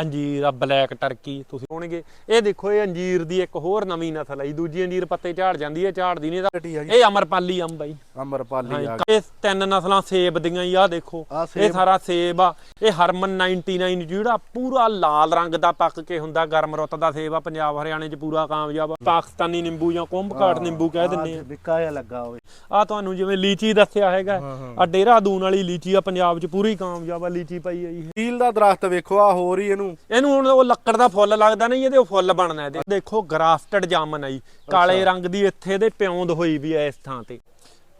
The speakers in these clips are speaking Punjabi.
ਅੰਜੀਰ ਆ ਬਲੈਕ ਟਰਕੀ ਤੁਸੀਂ ਹੋਣਗੇ ਇਹ ਦੇਖੋ ਇਹ ਅੰਜੀਰ ਦੀ ਇੱਕ ਹੋਰ ਨਵੀਂ ਨਸਲ ਹੈ ਜੀ। ਦੂਜੀ ਅੰਜੀਰ ਪੱਤੇ ਝਾੜ ਜਾਂਦੀ ਹੈ ਝਾੜਦੀ ਨਹੀਂ ਤਾਂ ਇਹ ਅਮਰਪਾਲੀ ਅੰਬ ਆ ਜੀ। ਅਮਰਪਾਲੀ ਆ। ਇਹ ਤਿੰਨ ਨਸਲਾਂ ਸੇਬ ਦੀਆਂ ਹੀ ਆ ਦੇਖੋ। ਇਹ। ਸਾਰਾ ਸੇਬ ਆ। ਇਹ ਹਰਮਨ 99 ਜਿਹੜਾ ਪੂਰਾ ਲਾਲ ਰੰਗ ਦਾ ਪੱਕ ਕੇ ਹੁੰਦਾ ਗਰਮ ਰੁੱਤ ਦਾ ਸੇਬ ਆ। ਪੰਜਾਬ ਹਰਿਆਣੇ 'ਚ ਪੂਰਾ ਕਾਮਯਾਬ ਆ। ਪਾਕਿਸਤਾਨੀ ਨਿੰਬੂ ਜਾਂ ਕੁੰਭਕਾਟ ਨਿੰਬੂ ਕਹਿ ਦਿੰਦੇ ਆ। ਵਿੱਕਾ ਜਿਹਾ ਲੱਗਾ ਹੋਵੇ। ਆ ਤੁਹਾਨੂੰ ਜਿਵੇਂ ਲੀਚੀ ਦੱਸਿਆ ਹੈਗਾ। ਆ ਡੇਰਾਦੂਨ ਵਾਲੀ ਲੀਚੀ ਆ ਪੰਜਾਬ 'ਚ ਪੂਰੀ ਕਾਮਯਾਬ ਆ ਲੀਚੀ ਪਈ ਆ ਜੀ। ਹੀਲ ਦਾ ਦਰਖਤ ਵੇਖੋ ਆ ਹੋਰ ਹੀ ਇਹਨੂੰ ਇਹਨੂੰ ਹੁਣ ਉਹ ਲੱਕੜ ਦਾ ਫੁੱਲ ਲੱਗਦਾ ਨਹੀਂ ਇਹਦੇ ਉਹ ਫੁੱਲ ਬਣਨਾ ਇਹਦੇ ਦੇਖੋ ਗ੍ਰਾਫਟਡ ਜਾਮਨ ਆਈ ਕਾਲੇ ਰੰਗ ਦੀ ਇੱਥੇ ਇਹਦੇ ਪਿਉਂਦ ਹੋਈ ਵੀ ਐ ਇਸ ਥਾਂ ਤੇ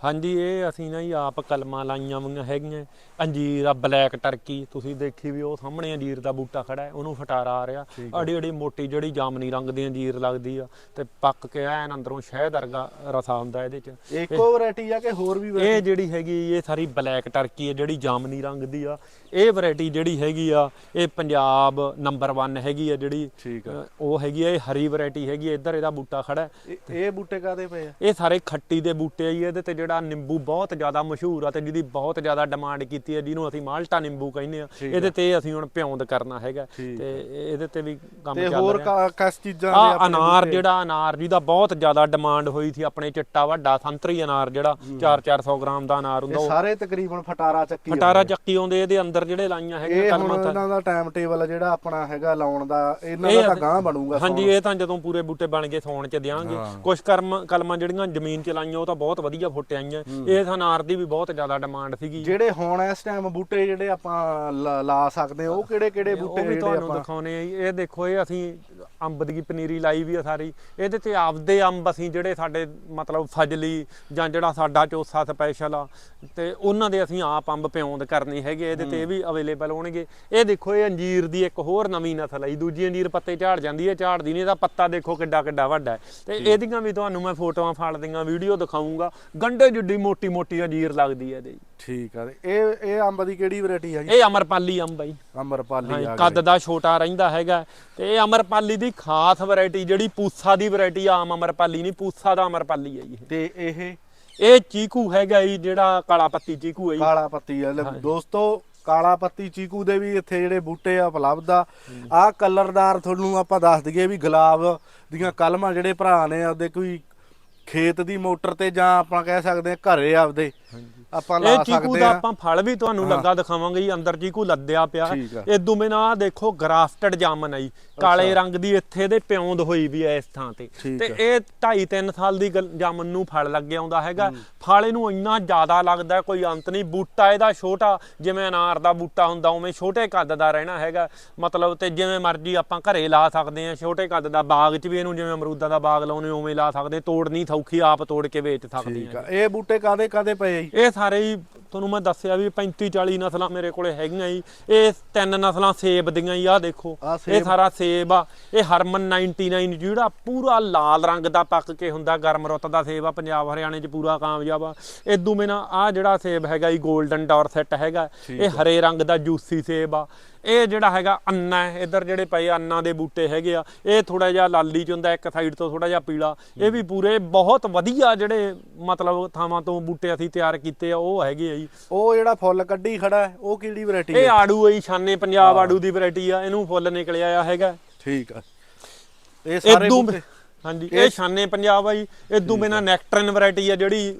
ਹਾਂਜੀ ਇਹ ਅਸੀਂ ਨਾ ਜੀ ਆਪ ਕਲਮਾਂ ਲਾਈਆਂ ਹੋਈਆਂ ਹੈਗੀਆਂ। ਅੰਜੀਰ ਆ ਬਲੈਕ ਟਰਕੀ ਤੁਸੀਂ ਦੇਖੀ ਵੀ ਉਹ ਸਾਹਮਣੇ ਅੰਜੀਰ ਦਾ ਬੂਟਾ ਖੜਾ ਹੈ ਉਹਨੂੰ ਫਟਾਰਾ ਆ ਰਿਹਾ। ਅੜੀ ਅੜੀ ਮੋਟੀ ਜਿਹੜੀ ਜਾਮਨੀ ਰੰਗ ਦੀ ਅੰਜੀਰ ਲੱਗਦੀ ਆ ਤੇ ਪੱਕ ਕੇ ਐਨ ਅੰਦਰੋਂ ਸ਼ਹਿਦ ਵਰਗਾ ਰਸਾ ਹੁੰਦਾ ਇਹਦੇ ਚ। ਇੱਕੋ ਵੈਰਾਈਟੀ ਆ ਕਿ ਹੋਰ ਵੀ? ਇਹ ਜਿਹੜੀ ਹੈਗੀ ਇਹ ਸਾਰੀ ਬਲੈਕ ਟਰਕੀ ਹੈ ਜਿਹੜੀ ਜਾਮਨੀ ਰੰਗ ਦੀ ਆ। ਇਹ ਵੈਰਾਈਟੀ ਜਿਹੜੀ ਹੈਗੀ ਆ ਇਹ ਪੰਜਾਬ ਨੰਬਰ 1 ਹੈਗੀ ਆ ਜਿਹੜੀ। ਠੀਕ ਉਹ ਹੈਗੀ ਆ ਇਹ ਹਰੀ ਵੈਰਾਈਟੀ ਹੈਗੀ ਇੱਧਰ ਇਹਦਾ ਬੂਟਾ ਖੜਾ ਇਹ ਬੂਟੇ ਕਾਦੇ ਪਏ ਆ? ਇਹ ਸਾਰੇ ਖੱਟੀ ਦੇ ਬੂਟੇ ਆ ਜੀ ਇਹਦੇ ਤੇ ਜਿਹੜਾ ਨਿੰਬੂ ਬਹੁਤ ਜ਼ਿਆਦਾ ਮਸ਼ਹੂਰ ਆ ਤੇ ਜਿਹਦੀ ਬਹੁਤ ਜ਼ਿਆਦਾ ਡਿਮਾਂਡ ਕੀਤੀ ਹੈ ਜਿਹਨੂੰ ਅਸੀਂ ਮਾਲਟਾ ਨਿੰਬੂ ਕਹਿੰਦੇ ਆ ਇਹਦੇ ਤੇ ਅਸੀਂ ਹੁਣ ਪਿਉਂਦ ਕਰਨਾ ਹੈਗਾ। ਤੇ ਇਹਦੇ ਤੇ ਵੀ ਕੰਮ ਤੇ ਚੱਲ ਹੋਰ ਰਿਹਾ। ਕਾ- ਕਿਸ ਚੀਜ਼ਾਂ ਆ ਆਪਣੇ ਅਨਾਰ? ਜਿਹੜਾ ਅਨਾਰ ਜਿਹਦਾ ਬਹੁਤ ਜ਼ਿਆਦਾ ਡਿਮਾਂਡ ਹੋਈ ਸੀ ਆਪਣੇ ਚਿੱਟਾ ਵੱਡਾ ਸੰਤਰੀ ਅਨਾਰ ਜਿਹੜਾ 4-400 ਗ੍ਰਾਮ ਦਾ ਅਨਾਰ ਹੁੰਦਾ ਉਹ ਸਾਰੇ ਤਕਰੀਬਨ ਫਟਾਰਾ ਚੱਕੀ ਫਟਾਰਾ। ਚੱਕੀ ਆਉਂਦੇ ਇਹਦੇ ਅੰਦਰ ਜਿਹੜੇ ਲਾਈਆਂ ਹੁਣ ਕਲਮਾਂ ਤਾਂ ਇਹਨਾਂ ਦਾ ਟਾਈਮ ਟੇਬਲ ਜਿਹੜਾ ਆਪਣਾ ਹੈਗਾ ਲਾਉਣ ਦਾ ਇਹਨਾਂ ਇਹ ਦਾ ਤਾਂ ਗਾਂ ਬਣੂਗਾ ਹਾਂਜੀ ਇਹ ਤਾਂ ਜਦੋਂ ਪੂਰੇ ਬੂਟੇ ਬਣ ਗਏ ਸੌਣ ਚ ਦਿਆਂਗੇ। ਕੁਝ ਕਰਮ ਕਲਮਾਂ ਜਿਹੜੀਆਂ ਜ਼ਮੀਨ ਚ ਲਾਈਆਂ ਉਹ ਤਾਂ ਬਹੁਤ ਵਧੀਆ ਫੁੱਟ ਆਈਆਂ। ਇਹ ਅਨਾਰ ਦੀ ਵੀ ਬਹੁਤ ਜ਼ਿਆਦਾ ਡਿਮਾਂਡ ਸੀਗੀ। ਜਿਹੜੇ ਹੁਣ ਇਸ ਟਾਈਮ ਬੂਟੇ ਜਿਹੜੇ ਆਪਾਂ ਲਾ- ਸਕਦੇ ਉਹ ਕਿਹੜੇ ਕਿਹੜੇ ਉਹ ਬੂਟੇ ਵੀ ਜਿਹੜੇ ਤੁਹਾਨੂੰ ਆਪਾਂ ਦਿਖਾਉਣੇ ਆ ਜੀ। ਇਹ ਦੇਖੋ ਇਹ ਅਸੀਂ ਅੰਬ ਦੀ ਪਨੀਰੀ ਲਾਈ ਵੀ ਆ ਸਾਰੀ। ਇਹਦੇ ਤੇ ਆਪਦੇ ਅੰਬ ਅਸੀਂ ਜਿਹੜੇ ਸਾਡੇ ਮਤਲਬ ਫਜਲੀ ਜਾਂ ਜਿਹੜਾ ਸਾਡਾ ਚੋਸਾ ਸਪੈਸ਼ਲ ਆ ਤੇ ਉਹਨਾਂ ਦੇ ਅਸੀਂ ਆਪ ਅੰਬ ਪਿਉਂਦ ਕਰਨੇ ਹੈਗੇ ਇਹਦੇ ਤੇ ਇਹ ਵੀ ਅਵੇਲੇਬਲ ਹੋਣਗੇ। ਇਹ ਦੇਖੋ ਇਹ ਅੰਜੀਰ ਦੀ ਇੱਕ ਹੋਰ ਨਵੀਂ ਨਸਲ ਆਈ ਦੂਜੀ ਅੰਜੀਰ ਪੱਤੇ ਝਾੜ ਜਾਂਦੀ ਹੈ ਝਾੜਦੀ ਨਹੀਂ ਇਹਦਾ ਪੱਤਾ ਦੇਖੋ ਕਿੱਡਾ ਕਿੱਡਾ ਵੱਡਾ ਹੈ। ਤੇ ਇਹਦੀਆਂ ਵੀ ਤੁਹਾਨੂੰ ਮੈਂ ਫੋਟੋਆਂ ਫਾੜਦੀਆਂ ਵੀਡੀਓ ਦਿਖਾਉਂਗਾ ਗੰਡੇ ਜਿੱਡੀ ਮੋਟੀ ਮੋਟੀ ਅੰਜੀਰ ਲੱਗਦੀ ਹੈ ਇਹਦੇ। ਠੀਕ ਆ ਤੇ ਇਹ ਇਹ ਅੰਬ ਦੀ ਕਿਹੜੀ ਵੈਰਾਈਟੀ ਆ ਜੀ? ਇਹ ਅਮਰਪਾਲੀ ਅੰਬ ਆ ਜੀ। ਅਮਰਪਾਲੀ ਆ ਕੱਦ ਦਾ ਛੋਟਾ ਰਹਿੰਦਾ ਹੈਗਾ। ਤੇ ਇਹ ਅਮਰਪਾਲੀ ਦੀ ਖਾਸ ਵੈਰਾਈਟੀ ਜਿਹੜੀ ਪੂਸਾ ਦੀ ਵੈਰਾਈਟੀ ਆਮ ਅਮਰਪਾਲੀ ਨਹੀਂ ਪੂਸਾ ਦਾ ਅਮਰਪਾਲੀ ਹੈ ਜੀ ਇਹ। ਤੇ ਇਹ ਇਹ ਚੀਕੂ ਹੈਗਾ ਜੀ ਜਿਹੜਾ ਕਾਲਾ ਪੱਤੀ ਚੀਕੂ ਹੈ ਜੀ। ਕਾਲਾ ਪੱਤੀ ਆ। ਦੋਸਤੋ ਕਾਲਾ ਪੱਤੀ ਚੀਕੂ ਦੇ ਵੀ ਇੱਥੇ ਜਿਹੜੇ ਬੂਟੇ ਆ ਉਪਲਬਧ ਆ। ਆ ਕਲਰਦਾਰ ਤੁਹਾਨੂੰ ਆਪਾਂ ਦੱਸ ਦਈਏ ਵੀ ਗੁਲਾਬ ਦੀਆਂ ਕਲਮਾਂ ਜਿਹੜੇ ਭਰਾ ਨੇ ਆਪਦੇ ਕੋਈ ਖੇਤ ਦੀ ਮੋਟਰ ਤੇ ਜਾਂ ਆਪਾਂ ਕਹਿ ਸਕਦੇ ਆ ਘਰੇ ਆਪਦੇ ਆਪਾਂ ਲਾ ਇਹ ਚੀਕੂ ਸਕਦੇ ਦਾ ਆ ਆਪਾਂ ਫਲ ਵੀ ਤੁਹਾਨੂੰ ਲੱਗਾ ਦਿਖਾਵਾਂਗੇ ਜੀ ਅੰਦਰ ਚੀਕੂ ਲੱਦਿਆ ਪਿਆ। ਠੀਕ ਆ। ਇਦੋਂ ਬਿਨਾ ਆਹ ਦੇਖੋ ਗ੍ਰਾਫਟਡ ਜਾਮਨ ਆਈ ਕਾਲੇ ਰੰਗ ਦੀ ਇੱਥੇ ਦੇ ਪਿਉਂਦ ਹੋਈ ਵੀ ਐ ਇਸ ਥਾਂ ਤੇ। ਠੀਕ ਤੇ ਆ। ਇਹ 2.5 3 ਸਾਲ ਦੀ ਗੱਲ- ਜਾਮਨ ਨੂੰ ਫਲ ਲੱਗੇ ਆਉਂਦਾ ਹੈਗਾ। ਫਲ ਇਹਨੂੰ ਇੰਨਾ ਜ਼ਿਆਦਾ ਲੱਗਦਾ ਕੋਈ ਅੰਤ ਨਹੀਂ। ਬੂਟਾ ਇਹਦਾ ਛੋਟਾ ਜਿਵੇਂ ਅਨਾਰ ਦਾ ਬੂਟਾ ਹੁੰਦਾ ਉਵੇਂ ਛੋਟੇ ਕੱਦ ਦਾ ਰਹਿਣਾ ਹੈਗਾ। ਮਤਲਬ ਤੇ ਜਿਵੇਂ ਮਰਜ਼ੀ ਆਪਾਂ ਘਰੇ ਲਾ ਸਕਦੇ ਆ ਛੋਟੇ ਕੱਦ ਦਾ ਬਾਗ 'ਚ ਵੀ ਇਹਨੂੰ ਜਿਵੇਂ ਅਮਰੂਦਾਂ ਦਾ ਬਾਗ ਲਾਉਨੇ ਉਵੇਂ ਲਾ ਸਕਦੇ ਤੋੜਨੀ ਸੌਖੀ ਆਪ ਤੋੜ ਕੇ ਵੇਚ ਸਕਦੇ ਠੀਕ ਆ। ਆ ਇਹ ਬੂਟੇ ਕਾਦੇ ਕਾਦੇ ਪਏ ਆ ਜੀ? ਇਹ ਸਾਰੇ ਹੀ ਤੁਹਾਨੂੰ ਮੈਂ ਦੱਸਿਆ ਵੀ 35 40 ਨਸਲਾਂ ਮੇਰੇ ਕੋਲੇ ਹੈਗੀਆਂ ਜੀ। ਇਹ ਤਿੰਨ ਨਸਲਾਂ ਸੇਬ ਦੀਆਂ ਹੀ ਆ ਦੇਖੋ। ਆਹ ਇਹ। ਸਾਰਾ ਸੇਬ ਆ। ਇਹ ਹਰਮਨ 99 ਜਿਹੜਾ ਪੂਰਾ ਲਾਲ ਰੰਗ ਦਾ ਪੱਕ ਕੇ ਹੁੰਦਾ ਗਰਮ ਰੁੱਤ ਦਾ ਸੇਬ ਆ ਪੰਜਾਬ ਹਰਿਆਣੇ 'ਚ ਪੂਰਾ ਕਾਮਯਾਬ ਆ। ਇਦੋਂ ਬਿਨਾ ਆ ਜਿਹੜਾ ਸੇਬ ਹੈਗਾ ਜੀ 골ਡਨ ਡੋਰਸੈਟ ਹੈਗਾ ਇਹ ਹਰੇ ਰੰਗ ਦਾ ਜੂਸੀ ਸੇਬ ਆ। ਇਹ ਜਿਹੜਾ ਹੈਗਾ ਅੰਨਾ ਇਧਰ ਜਿਹੜੇ ਪਏ ਅੰਨਾ ਦੇ ਬੂਟੇ ਹੈਗੇ ਆ ਇਹ ਥੋੜਾ ਜਿਹਾ ਲਾਲੀ ਚ ਹੁੰਦਾ ਇੱਕ ਸਾਈਡ ਤੋਂ ਥੋੜਾ ਜਿਹਾ ਪੀਲਾ। ਇਹ ਵੀ ਪੂਰੇ ਬਹੁਤ ਵਧੀਆ ਜਿਹੜੇ ਮਤਲਬ ਥਾਵਾਂ ਤੋਂ ਬੂਟੇ ਅਸੀਂ ਤਿਆਰ ਕੀਤੇ ਆ ਉਹ ਹੈਗੇ ਆ ਜੀ ਉਹ ਜਿਹੜਾ ਫੁੱਲ ਕੱਢੀ ਖੜਾ ਉਹ ਕਿਹੜੀ ਵੈਰਾਈਟੀ ਇਹ ਹੈ? ਆੜੂ ਹੈ ਛਾਨੇ ਪੰਜਾਬ ਆੜੂ ਦੀ ਵੈਰਾਈਟੀ ਆ ਇਹਨੂੰ ਫੁੱਲ ਨਿਕਲਿਆ ਆ ਹੈਗਾ। ਠੀਕ ਆ। ਇਹ ਸਾਰੇ ਹਾਂਜੀ ਇਹ ਛਾਨੇ ਪੰਜਾਬ ਆ ਜੀ ਇਦੋਂ ਬਿਨਾ ਨੈਕਟਰਨ ਵੈਰਾਈਟੀ ਆ ਜਿਹੜੀ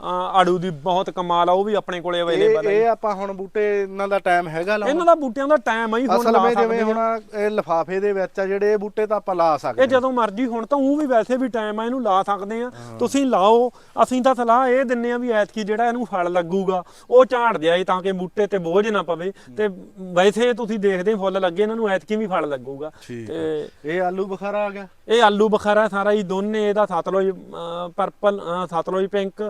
ਆੜੂ ਦੀ ਬਹੁਤ ਕਮਾਲ ਆ ਉਹ ਵੀ ਆਪਣੇ ਕੋਲੇ ਇਹ ਅਵੇਲੇਬਲ ਹੈ ਇਹ ਆਪਾਂ ਹੁਣ ਬੂਟੇ ਇਹਨਾਂ ਦਾ ਟਾਈਮ ਹੈਗਾ ਲਾਉਣ। ਇਹਨਾਂ ਦਾ ਬੂਟਿਆਂ ਦਾ ਟਾਈਮ ਆ ਜੀ ਹੁਣ ਅਸਲ ਲਾ ਵਿੱਚ ਸਕਦੇ ਜਿਵੇਂ ਆ। ਹੁਣ ਇਹ ਲਫਾਫੇ ਦੇ ਵਿੱਚ ਆ ਜਿਹੜੇ ਇਹ ਬੂਟੇ ਤਾਂ ਆਪਾਂ ਲਾ ਸਕਦੇ ਇਹ ਜਦੋਂ ਮਰਜ਼ੀ ਹੁਣ ਤਾਂ ਉਹ ਵੀ ਵੈਸੇ ਵੀ ਟਾਈਮ ਆ ਇਹਨੂੰ ਲਾ ਸਕਦੇ ਆ। ਤੁਸੀਂ ਲਾਓ ਅਸੀਂ ਤਾਂ ਸਲਾਹ ਇਹ ਦਿੰਨੇ ਆ ਵੀ ਐਤਕੀ ਜਿਹੜਾ ਇਹਨੂੰ ਫਲ ਲੱਗੂਗਾ ਉਹ ਝਾੜ ਜਾਏ ਤਾਂ ਕਿ ਬੂਟੇ ਤੇ ਬੋਝ ਨਾ ਪਵੇ। ਤੇ ਵੈਸੇ ਤੁਸੀਂ ਦੇਖਦੇ ਫੁੱਲ ਲੱਗੇ ਇਹਨਾਂ ਨੂੰ ਐਤਕੀ ਵੀ ਫਲ ਲੱਗੂਗਾ। ਠੀਕ ਤੇ ਇਹ ਆਲੂ ਬੁਖਾਰਾ ਆ ਗਿਆ? ਇਹ ਆਲੂ ਬਖਾਰਾ ਸਾਰਾ ਹੀ ਦੋਨੇ ਇਹਦਾ ਸਤਲੁਜ ਪਰਪਲ ਸਤਲੁਜ ਪਿੰਕ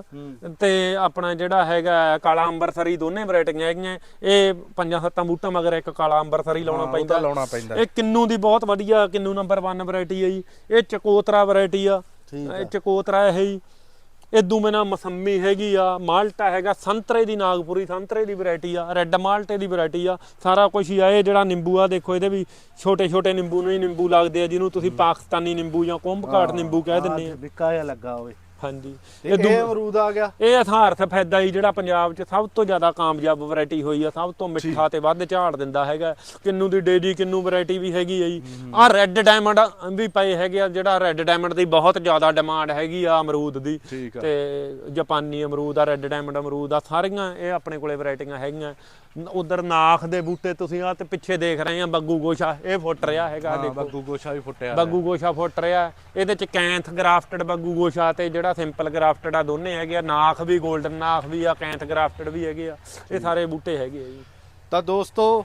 ਤੇ ਆਪਣਾ ਜਿਹੜਾ ਹੈਗਾ ਕਾਲਾ ਅੰਬਰਸਰੀ ਦੋਨੇ ਵੈਰਾਈਟੀਆਂ ਹੈਗੀਆਂ। ਇਹ ਪੰਜਾਂ ਸੱਤਾਂ ਬੂਟਾਂ ਮਗਰ ਇੱਕ ਕਾਲਾ ਅੰਬਰਸਰੀ ਲਾਉਣਾ ਹਾਂ, ਪੈਂਦਾ। ਲਾਉਣਾ ਪੈਂਦਾ। ਇਹ ਕਿੰਨੂ ਦੀ ਬਹੁਤ ਵਧੀਆ ਕਿੰਨੂ ਨੰਬਰ 1 ਵੈਰਾਈਟੀ ਹੈ ਜੀ। ਇਹ ਚਕੋਤਰਾ ਵੈਰਾਈਟੀ ਆ। ਇਹ ਚਕੋਤਰਾ ਇਹ ਜੀ। ਇਦੋਂ ਬਿਨਾ ਮਸੰਮੀ ਹੈਗੀ ਆ। ਮਾਲਟਾ ਹੈਗਾ ਸੰਤਰੇ ਦੀ ਨਾਗਪੁਰੀ ਸੰਤਰੇ ਦੀ ਵੈਰਾਈਟੀ ਆ। ਰੈੱਡ ਮਾਲਟੇ ਦੀ ਵੈਰਾਈਟੀ ਆ। ਸਾਰਾ ਕੁਝ ਹੀ ਆ। ਇਹ ਜਿਹੜਾ ਨਿੰਬੂ ਆ ਦੇਖੋ ਇਹਦੇ ਵੀ ਛੋਟੇ ਛੋਟੇ ਨਿੰਬੂ ਨੂੰ ਹੀ ਨਿੰਬੂ ਲੱਗਦੇ ਆ ਜਿਹਨੂੰ ਤੁਸੀਂ ਪਾਕਿਸਤਾਨੀ ਨਿੰਬੂ ਜਾਂ ਕੁੰਭਕਾਟ ਨਿੰਬੂ ਕਹਿ ਦਿੰਦੇ ਆ। ਵਿੱਕਾ ਜਿਹਾ ਲੱਗਾ ਹੋਵੇ। ਹਾਂਜੀ। ਤੇ ਇਹ ਅਮਰੂਦ ਆ ਗਿਆ। ਇਹ ਆਧਾਰ ਸਫੈਦਾ ਹੀ ਜਿਹੜਾ ਪੰਜਾਬ 'ਚ ਸਭ ਤੋਂ ਜ਼ਿਆਦਾ ਕਾਮਯਾਬ ਵੈਰਾਈਟੀ ਹੋਈ ਆ ਸਭ ਤੋਂ ਮਿੱਠਾ ਤੇ ਵੱਧ ਝਾੜ ਦਿੰਦਾ ਹੈਗਾ। ਕਿੰਨੂ ਦੀ ਡੇਜੀ ਕਿੰਨੂ ਵੈਰਾਈਟੀ ਵੀ ਹੈਗੀ ਆ ਜੀ। ਆ ਰੈੱਡ ਡਾਇਮੰਡ ਵੀ ਪਏ ਹੈਗੇ ਆ ਜਿਹੜਾ ਰੈੱਡ ਡਾਇਮੰਡ ਦੀ ਬਹੁਤ ਜ਼ਿਆਦਾ ਡਿਮਾਂਡ ਹੈਗੀ ਆ ਅਮਰੂਦ ਦੀ। ਤੇ ਜਾਪਾਨੀ ਅਮਰੂਦ ਆ ਰੈੱਡ ਡਾਇਮੰਡ ਅਮਰੂਦ ਆ ਸਾਰੀਆਂ ਇਹ ਆਪਣੇ ਕੋਲੇ ਵੈਰਾਈਟੀਆਂ ਹੈਗੀਆਂ। ਉਧਰ ਨਾਖ ਦੇ ਬੂਟੇ ਤੁਸੀਂ ਆ ਤੇ ਪਿੱਛੇ ਦੇਖ ਰਹੇ ਆ ਬੱਗੂ ਗੋਸ਼ਾ ਇਹ ਫੁੱਟ ਰਿਹਾ ਹੈਗਾ ਹਾਂ ਦੇਖੋ। ਬੱਗੂ ਗੋਸ਼ਾ ਵੀ ਫੁੱਟਿਆ ਬੱਗੂ ਗੋਸ਼ਾ ਫੁੱਟ ਰਿਹਾ। ਇਹਦੇ ਚ ਕੈਂਥ ਗ੍ਰਾਫਟਡ ਬੱਗੂ ਗੋਸ਼ਾ ਤੇ ਜਿਹੜਾ ਸਿੰਪਲ ਗ੍ਰਾਫਟਡ ਆ ਦੋਨੇ ਹੈਗੇ ਆ। ਨਾਖ ਵੀ 골ਡਨ ਨਾਖ ਵੀ ਆ ਕੈਂਥ ਗ੍ਰਾਫਟਡ ਵੀ ਹੈਗੇ ਆ। ਇਹ ਸਾਰੇ ਬੂਟੇ ਹੈਗੇ ਆ ਜੀ। ਤਾਂ ਦੋਸਤੋ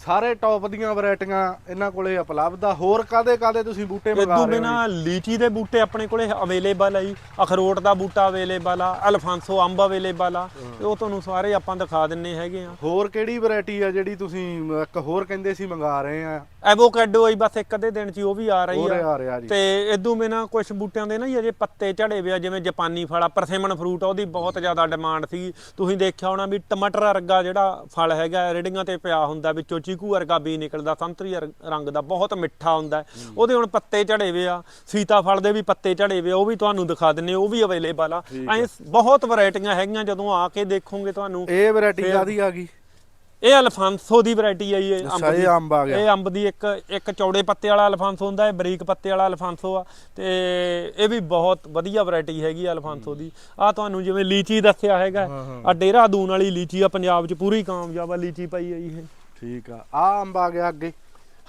ਸਾਰੇ ਟੌਪ ਦੀਆਂ ਵੈਰਾਈਟੀਆਂ ਇਹਨਾਂ ਕੋਲੇ ਉਪਲਬਧ ਆ। ਹੋਰ ਕਾਦੇ ਕਾਦੇ ਤੁਸੀਂ ਬੂਟੇ ਮੰਗਾ ਰਹੇ ਹੋ ਬਿਨਾ ਲੀਚੀ ਦੇ ਬੂਟੇ ਆਪਣੇ ਕੋਲੇ ਅਵੇਲੇਬਲ ਆ ਜੀ। ਅਖਰੋਟ ਦਾ ਬੂਟਾ ਅਵੇਲੇਬਲ ਆ ਅਲਫਾਂਸੋ ਅੰਬ ਅਵੇਲੇਬਲ ਆ। ਤੇ ਉਹ ਤੁਹਾਨੂੰ ਸਾਰੇ ਆਪਾਂ ਦਿਖਾ ਦਿੰਨੇ ਹੈਗੇ ਆ। ਹੋਰ ਕਿਹੜੀ ਵੈਰਾਈਟੀ ਆ ਜਿਹੜੀ ਤੁਸੀਂ ਇੱਕ ਹੋਰ ਕਹਿੰਦੇ ਸੀ ਮੰਗਾ ਰਹੇ ਆ? ਐਵੋਕੈਡੋ ਆਈ ਬਸ ਇੱਕ ਅੱਧੇ ਦਿਨ ਚ ਉਹ ਵੀ ਆ ਰਹੀ ਆ। ਤੇ ਇਦੋਂ ਬਿਨਾ ਕੁਝ ਬੂਟਿਆਂ ਦੇ ਨਾ ਜੀ ਅਜੇ ਪੱਤੇ ਝੜੇ ਵੇ ਆ ਜਿਵੇਂ ਜਾਪਾਨੀ ਫਲ ਆ ਪਰਸਿਮਨ ਫਰੂਟ ਆ ਉਹਦੀ ਬਹੁਤ ਜ਼ਿਆਦਾ ਡਿਮਾਂਡ ਸੀ ਤੁਸੀਂ ਦੇਖਿਆ ਹੋਣਾ ਵੀ ਟਮਾਟਰ ਵਰਗਾ ਜਿਹੜਾ ਫਲ ਹੈਗਾ ਰੇੜੀਆਂ ਤੇ ਪਿਆ ਹੁੰਦਾ ਵਿੱਚੋਂ ਚੀਕੂ ਵਰਗਾ ਬੀ ਨਿਕਲਦਾ ਸੰਤਰੀ ਰੰਗ ਦਾ ਬਹੁਤ ਮਿੱਠਾ ਹੁੰਦਾ। ਉਹਦੇ ਹੁਣ ਪੱਤੇ ਝੜੇ ਵੇ ਆ ਸੀਤਾਫਲ ਦੇ ਵੀ ਪੱਤੇ ਝੜੇ ਵੇ ਉਹ ਵੀ ਤੁਹਾਨੂੰ ਦਿਖਾ ਦਿੰਨੇ ਉਹ ਵੀ ਅਵੇਲੇਬਲ ਆ। ਐ ਬਹੁਤ ਵੈਰਾਈਟੀਆਂ ਹੈਗੀਆਂ ਜਦੋਂ ਆ ਕੇ ਦੇਖੋਗੇ ਤੁਹਾਨੂੰ ਇਹ ਵੈਰਾਈਟੀ ਕਾਦੀ ਆ ਗਈ? ਇਹ ਅਲਫਾਂਸੋ ਦੀ ਵੈਰਾਈਟੀ ਆ ਇਹ ਅੱਛਾ ਦੀ। ਅੰਬ ਆ ਗਿਆ। ਇਹ ਅੰਬ ਦੀ ਇੱਕ ਇੱਕ ਚੌੜੇ ਪੱਤੇ ਵਾਲਾ ਅਲਫਾਂਸੋ ਹੁੰਦਾ ਹੈ ਬਰੀਕ ਪੱਤੇ ਵਾਲਾ ਅਲਫਾਂਸੋ ਆ ਤੇ ਇਹ ਵੀ ਬਹੁਤ ਵਧੀਆ ਵੈਰਾਈਟੀ ਹੈਗੀ ਆ ਅਲਫਾਂਸੋ ਦੀ। ਆ ਤੁਹਾਨੂੰ ਜਿਵੇਂ ਲੀਚੀ ਦੱਸਿਆ ਹੈਗਾ ਆ ਡੇਰਾ ਦੂਨ ਵਾਲੀ ਲੀਚੀ ਆ ਪੰਜਾਬ 'ਚ ਪੂਰੀ ਕਾਮਯਾਬ ਆ ਲੀਚੀ ਪਈ ਆ ਇਹ। ਠੀਕ ਆ। ਆ ਅੰਬ ਆ ਗਿਆ ਅੱਗੇ।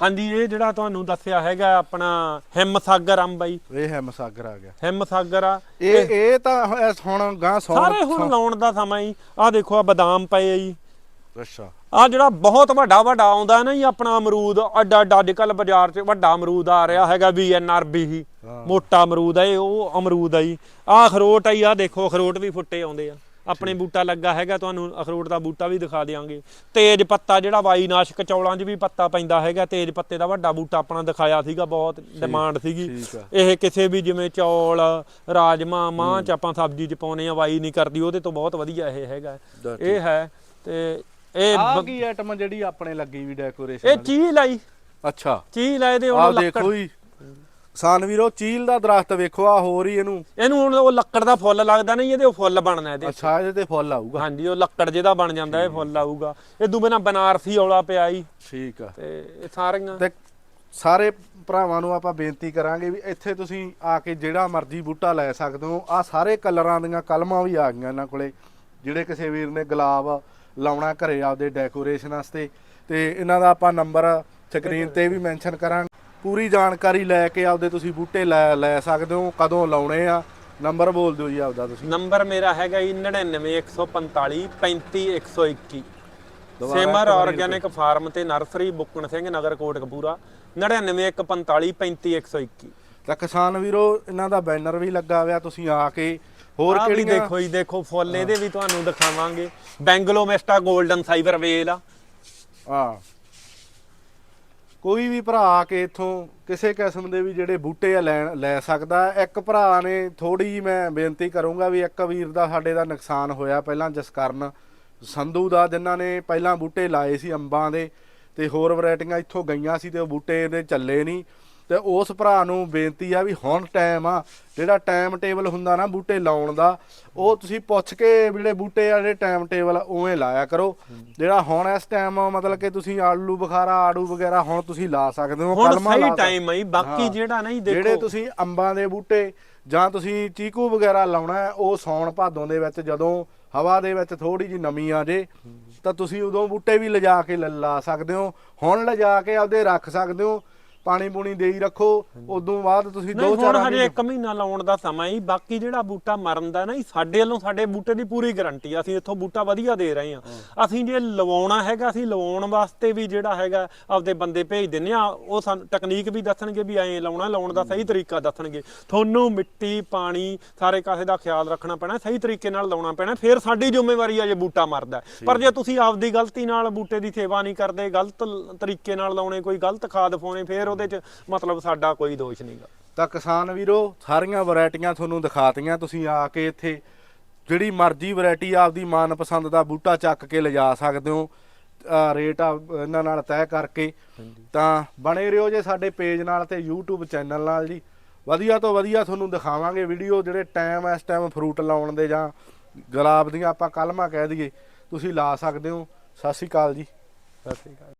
ਹਾਂਜੀ ਇਹ ਜਿਹੜਾ ਤੁਹਾਨੂੰ ਦੱਸਿਆ ਹੈਗਾ ਆਪਣਾ ਹਿੰਮਸਾਗਰ ਅੰਬ ਆ ਜੀ ਇਹ ਹੈ ਮਸਾਗਰ ਆ ਗਿਆ। ਹਿੰਮਸਾਗਰ ਆ। ਇਹ ਇਹ ਤਾਂ ਹੁਣ- ਹੁਣ ਗਾਂ ਸੌਣ ਸਾਰੇ ਹੁਣ ਲਾਉਣ ਦਾ ਸਮਾਂ ਜੀ। ਆ ਦੇਖੋ ਆ ਬਦਾਮ ਪਏ ਆ ਜੀ। ਅੱਛਾ। ਆ ਜਿਹੜਾ ਬਹੁਤ ਵੱਡਾ ਵੱਡਾ ਆਉਂਦਾ ਨਾ ਜੀ ਆਪਣਾ ਅਮਰੂਦ। ਅੱਡਾ ਅੱਡਾ ਅੱਜ ਕੱਲ ਬਾਜ਼ਾਰ 'ਚ ਵੱਡਾ ਅਮਰੂਦ ਆ ਰਿਹਾ ਹੈਗਾ ਵੀ ਐਨ ਆਰ ਬੀ ਹੀ। ਹਾਂ। ਮੋਟਾ ਅਮਰੂਦ ਆ ਇਹ ਉਹ ਅਮਰੂਦ ਆ ਜੀ। ਆ ਅਖਰੋਟ ਆ ਜੀ ਆ ਦੇਖੋ ਅਖਰੋਟ ਵੀ ਫੁੱਟੇ ਆਉਂਦੇ ਆ। ਆਪਣੇ ਬੂਟਾ ਲੱਗਾ ਹੈਗਾ ਤੁਹਾਨੂੰ ਅਖਰੋਟ ਦਾ ਬੂਟਾ ਵੀ ਦਿਖਾ ਦਿਆਂਗੇ। ਤੇਜ ਪੱਤਾ ਜਿਹੜਾ ਵਾਈ ਨਾਸ਼ਕ ਚੌਲਾਂ 'ਚ ਵੀ ਪੱਤਾ ਪੈਂਦਾ ਹੈਗਾ ਤੇਜ ਪੱਤੇ ਦਾ ਵੱਡਾ ਬੂਟਾ ਆਪਣਾ ਦਿਖਾਇਆ ਸੀਗਾ ਬਹੁਤ ਡਿਮਾਂਡ ਸੀਗੀ। ਇਹ ਕਿਸੇ ਵੀ ਜਿਵੇਂ ਚੌਲ ਰਾਜਮਾ ਮਾਂ ਚ ਆਪਾਂ ਸਬਜ਼ੀ ਚ ਪਾਉਨੇ ਆ ਵਾਈ ਨਹੀਂ ਕਰਦੀ ਉਹਦੇ ਤੋਂ ਬਹੁਤ ਵਧੀਆ ਇਹ ਹੈਗਾ। ਇਹ ਹੈ ਤੇ ਇਹ ਆ ਕੀ ਆਈਟਮ ਜਿਹੜੀ ਆਪਣੇ ਲੱਗੀ ਵੀ ਇਹ ਡੈਕੋਰੇਸ਼ਨ ਚੀਲ ਆਈ ਅੱਛਾ। ਚੀਲ ਆਏ ਦੇ ਉਹ ਲੱਕੜ ਦੇਖੋ ਜੀ। ਕਿਸਾਨ ਵੀਰੋ ਚੀਲ ਦਾ ਦਰਖਤ ਵੇਖੋ ਆ ਹੋਰ ਹੀ ਇਹਨੂੰ। ਇਹਨੂੰ ਹੁਣ ਉਹ ਲੱਕੜ ਦਾ ਫੁੱਲ ਲੱਗਦਾ ਨਹੀਂ ਇਹਦੇ ਉਹ ਫੁੱਲ ਬਣਨਾ ਇਹਦੇ। ਅੱਛਾ ਇਹਦੇ ਤੇ ਫੁੱਲ ਆਊਗਾ। ਹਾਂਜੀ ਉਹ ਲੱਕੜ ਜਿਹਦਾ ਬਣ ਜਾਂਦਾ ਇਹ ਫੁੱਲ ਆਊਗਾ। ਇਦੋਂ ਬਿਨਾ ਬਨਾਰਸੀ ਔਲਾ ਪਿਆ ਜੀ। ਠੀਕ ਆ। ਤੇ ਇਹ ਸਾਰੀਆਂ ਤੇ ਸਾਰੇ ਭਰਾਵਾਂ ਨੂੰ ਆਪਾਂ ਬੇਨਤੀ ਕਰਾਂਗੇ ਵੀ ਇੱਥੇ ਤੁਸੀਂ ਆ ਕੇ ਜਿਹੜਾ ਮਰਜ਼ੀ ਬੂਟਾ ਲੈ ਸਕਦੇ ਹੋ। ਆ ਸਾਰੇ ਕਲਰਾਂ ਦੀਆਂ ਕਲਮਾਂ ਵੀ ਆ ਗਈਆਂ ਇਹਨਾਂ ਕੋਲੇ ਜਿਹੜੇ ਕਿਸੇ ਵੀਰ ਨੇ ਗੁਲਾਬ ਲਾਉਣਾ ਘਰੇ ਆਪਦੇ ਡੈਕੋਰੇਸ਼ਨ ਵਾਸਤੇ। ਤੇ ਇਹਨਾਂ ਦਾ ਆਪਾਂ ਨੰਬਰ ਸਕਰੀਨ ਤੇ ਵੀ ਮੈਂਸ਼ਨ ਕਰਾਂਗੇ। ਪੂਰੀ ਜਾਣਕਾਰੀ ਲੈ ਕੇ ਆਪਦੇ ਤੁਸੀਂ ਬੂਟੇ ਲੈ ਲੈ ਸਕਦੇ ਹੋ ਕਦੋਂ ਲਾਉਣੇ ਆ? ਨੰਬਰ ਬੋਲ ਦਿਓ ਜੀ ਆਪਦਾ ਤੁਸੀਂ। ਨੰਬਰ ਮੇਰਾ ਹੈਗਾ ਜੀ 99145 35121 ਦੁਬਾਰਾ ਸੇਮਰ ਆਰਗੈਨਿਕ ਫਾਰਮ ਤੇ ਨਰਸਰੀ ਬੁੱਕਣ ਸਿੰਘ ਨਗਰ ਕੋਟਕਪੂਰਾ 99145 35121 ਤਾਂ ਕਿਸਾਨ ਵੀਰੋ ਇਹਨਾਂ ਦਾ ਬੈਨਰ ਵੀ ਲੱਗਾ ਹੋਇਆ ਤੁਸੀਂ ਆ ਕੇ ਹੋਰ ਕਿਹੜੀਆਂ ਦੇਖੋ ਜੀ ਦੇਖੋ ਫੁੱਲ ਇਹਦੇ ਵੀ ਤੁਹਾਨੂੰ ਦਿਖਾਵਾਂਗੇ। ਬੈਂਗਲੋ ਮੈਸਟਾ 골ਡਨ ਸਾਈਬਰ ਵੇਲ ਆ। ਆ ਕੋਈ ਵੀ ਭਰਾ ਆ ਕੇ ਇੱਥੋਂ ਕਿਸੇ ਕਿਸਮ ਦੇ ਵੀ ਜਿਹੜੇ ਬੂਟੇ ਆ ਲੈਣ, ਲੈ ਸਕਦਾ ਇੱਕ ਭਰਾ ਨੇ ਥੋੜੀ ਜੀ ਮੈਂ ਬੇਨਤੀ ਕਰੂੰਗਾ ਵੀ ਇੱਕ ਵੀਰ ਦਾ ਸਾਡੇ ਦਾ ਨੁਕਸਾਨ ਹੋਇਆ ਪਹਿਲਾਂ ਜਸਕਰਨ ਸੰਧੂ ਦਾ, ਜਿਨ੍ਹਾਂ ਨੇ ਪਹਿਲਾਂ ਬੂਟੇ ਲਾਏ ਸੀ ਅੰਬਾਂ ਦੇ ਤੇ ਹੋਰ ਵੈਰਾਈਟੀਆਂ ਇੱਥੋਂ ਗਈਆਂ ਸੀ ਤੇ ਉਹ ਬੂਟੇ ਇਹਦੇ ਚੱਲੇ ਨਹੀਂ। ਤੇ ਉਸ ਭਰਾ ਨੂੰ ਬੇਨਤੀ ਆ ਵੀ ਹੁਣ ਟਾਈਮ ਆ ਜਿਹੜਾ ਟਾਈਮ ਟੇਬਲ ਹੁੰਦਾ ਨਾ ਬੂਟੇ ਲਾਉਣ ਦਾ ਉਹ ਤੁਸੀਂ ਪੁੱਛ ਕੇ ਜਿਹੜੇ ਬੂਟੇ ਆ ਜਿਹੜੇ ਟਾਈਮ ਟੇਬਲ ਉਵੇਂ ਲਾਇਆ ਕਰੋ। ਜਿਹੜਾ ਹੁਣ ਇਸ ਟਾਈਮ ਮਤਲਬ ਕਿ ਤੁਸੀਂ ਆਲੂ ਬੁਖਾਰਾ ਆੜੂ ਵਗੈਰਾ ਹੁਣ ਤੁਸੀਂ ਲਾ ਸਕਦੇ ਹੋ ਕਲਮਾਂ ਸਹੀ ਲਾ ਸਕਦੇ- ਟਾਈਮ ਆਈ ਬਾਕੀ ਹਾਂ। ਜਿਹੜਾ ਨਹੀਂ ਜਿਹੜੇ ਦੇਖੋ। ਤੁਸੀਂ ਅੰਬਾਂ ਦੇ ਬੂਟੇ ਜਾਂ ਤੁਸੀਂ ਚੀਕੂ ਵਗੈਰਾ ਲਾਉਣਾ ਹੈ ਉਹ ਸੌਣ ਭਾਦੋਂ ਦੇ ਵਿੱਚ ਜਦੋਂ ਹਵਾ ਦੇ ਵਿੱਚ ਥੋੜੀ ਜੀ ਨਮੀ ਆ ਜੇ ਤਾਂ ਤੁਸੀਂ ਉਦੋਂ ਬੂਟੇ ਵੀ ਲਿਜਾ ਕੇ ਲਾ ਸਕਦੇ ਹੋ। ਹੁਣ ਲਿਜਾ ਕੇ ਆਪਦੇ ਰੱਖ ਸਕਦੇ ਹੋ। ਪਾਣੀ ਪੂਣੀ ਦੇਈ ਰੱਖੋ ਉਦੋਂ ਬਾਅਦ ਤੁਸੀਂ ਨਹੀਂ ਦੋ ਹੁਣ ਚਾਰ ਹਜੇ ਮਹੀਨੇ- ਇੱਕ ਮਹੀਨਾ ਲਾਉਣ ਦਾ ਸਮਾਂ ਹੀ ਬਾਕੀ ਜਿਹੜਾ ਬੂਟਾ ਮਰਨ ਦਾ ਨਾ ਜੀ, ਸਾਡੇ ਵੱਲੋਂ ਸਾਡੇ ਬੂਟੇ ਦੀ ਪੂਰੀ ਗਾਰੰਟੀ ਆ ਅਸੀਂ ਇੱਥੋਂ ਬੂਟਾ ਵਧੀਆ ਦੇ ਰਹੇ ਹਾਂ। ਅਸੀਂ ਜੇ ਲਵਾਉਣਾ ਹੈਗਾ ਅਸੀਂ ਲਵਾਉਣ ਵਾਸਤੇ ਵੀ ਜਿਹੜਾ ਹੈਗਾ ਆਪਦੇ ਬੰਦੇ ਭੇਜ ਦਿੰਨੇ ਆ ਉਹ ਸਾਨੂੰ ਟੈਕਨੀਕ ਵੀ ਦੱਸਣਗੇ ਵੀ ਐਂ ਲਾਉਣਾ ਲਾਉਣ ਦਾ ਸਹੀ ਤਰੀਕਾ ਦੱਸਣਗੇ। ਤੁਹਾਨੂੰ ਮਿੱਟੀ ਪਾਣੀ ਸਾਰੇ ਕਾਸੇ ਦਾ ਖਿਆਲ ਰੱਖਣਾ ਪੈਣਾ ਸਹੀ ਤਰੀਕੇ ਨਾਲ ਲਾਉਣਾ ਪੈਣਾ ਫਿਰ ਸਾਡੀ ਜ਼ਿੰਮੇਵਾਰੀ ਆ ਜੇ ਬੂਟਾ ਮਰਦਾ। ਪਰ ਜੇ ਤੁਸੀਂ ਆਪਦੀ ਗਲਤੀ ਨਾਲ ਬੂਟੇ ਦੀ ਸੇਵਾ ਨਹੀਂ ਕਰਦੇ ਗਲਤ ਤਰੀਕੇ ਨਾਲ ਲਾਉਣੇ ਕੋਈ ਗਲਤ ਖਾਦ ਪਾਉਣੇ ਫਿਰ ਉਹਦੇ 'ਚ ਮਤਲਬ ਸਾਡਾ ਕੋਈ ਦੋਸ਼ ਨਹੀਂਗਾ ਤਾਂ ਕਿਸਾਨ ਵੀਰੋ ਸਾਰੀਆਂ ਵੈਰਾਈਟੀਆਂ ਤੁਹਾਨੂੰ ਦਿਖਾਤੀਆਂ ਤੁਸੀਂ ਆ ਕੇ ਇੱਥੇ ਜਿਹੜੀ ਮਰਜ਼ੀ ਵੈਰਾਈਟੀ ਆਪਦੀ ਮਨਪਸੰਦ ਦਾ ਬੂਟਾ ਚੱਕ ਕੇ ਲਿਜਾ ਸਕਦੇ ਹੋ। ਰੇਟ ਆ ਇਹਨਾਂ ਨਾਲ ਤੈਅ ਕਰਕੇ। ਤਾਂ ਬਣੇ ਰਹੋ ਜੇ ਸਾਡੇ ਪੇਜ ਨਾਲ ਤੇ YouTube ਚੈਨਲ ਨਾਲ ਜੀ। ਵਧੀਆ ਤੋਂ ਵਧੀਆ ਤੁਹਾਨੂੰ ਦਿਖਾਵਾਂਗੇ ਵੀਡੀਓ ਜਿਹੜੇ ਟਾਈਮ ਇਸ ਟਾਈਮ ਫਰੂਟ ਲਾਉਣ ਦੇ ਜਾਂ ਗੁਲਾਬ ਦੀਆਂ ਆਪਾਂ ਕਲਮਾਂ ਕਹਿ ਦਈਏ ਤੁਸੀਂ ਲਾ ਸਕਦੇ ਹੋ। ਸਤਿ ਸ਼੍ਰੀ ਅਕਾਲ ਜੀ। ਸਤਿ ਸ਼੍ਰੀ ਅਕਾਲ।